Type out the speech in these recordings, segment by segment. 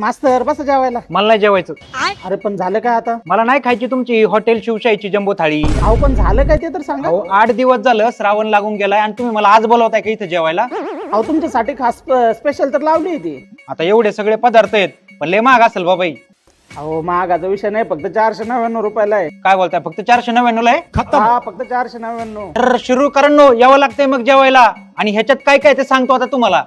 मास्तर बस जेवायला. मला नाही जेवायचं. अरे पण झालं काय आता? मला नाही खायची तुमची हॉटेल शिवशाहीची जम्बो थाळी अहो पण झालं काय ते तर सांगा. अहो आठ दिवस झालं श्रावण लागून गेलाय आणि तुम्ही मला आज बोलवताय का इथं जेवायला? अहो तुमच्यासाठी खास स्पेशल तर लावली ती आता एवढे सगळे पदार्थ आहेत पण लय महाग असेल बाबाई. अहो महागाचा विषय नाही फक्त चारशे नव्याण्णव रुपयाला आहे. काय बोलताय फक्त चारशे नव्याण्णव आहे? हा फक्त चारशे नव्याण्णव. तर शिरू करणो यावं लागतंय मग जेवायला. आणि ह्याच्यात काय काय ते सांगतो आता तुम्हाला.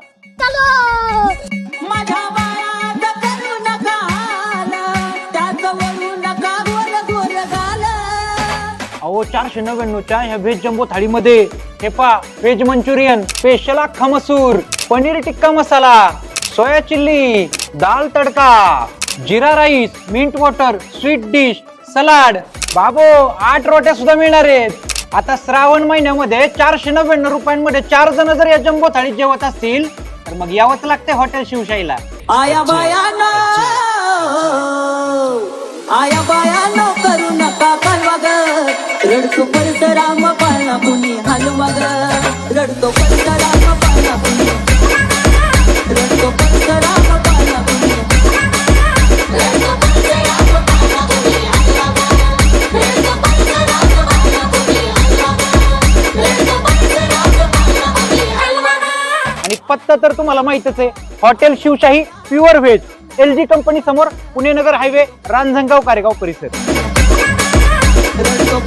अहो चारशे नव्याण्णवच्या ह्या व्हेज जम्बो थाळीमध्ये हे पा व्हेज मंचुरियन स्पेशल अख्खा मसूर paneer tikka masala soya chilli dal tadka jeera rice mint water sweet dish salad. बाबो आठ रोट्या सुद्धा मिळणार आहेत. आता श्रावण महिन्यामध्ये चारशे नव्याण्णव रुपयांमध्ये चार जण जर या जम्बो थाळीत जेवत असतील तर मग यावंच लागते हॉटेल शिवशाहीला आया बाया आया बाया पाळणा कुणी हलवा ग रडतो परशुराम पाळणा कुणी रडतो परशुराम पाळणा कुणी आणि पत्ता तर तुम्हाला माहितच आहे. Hotel Shivshahi pure veg. L G company समोर पुणे नगर हायवे रांजणगाव कारेगाव परिसर. रडतो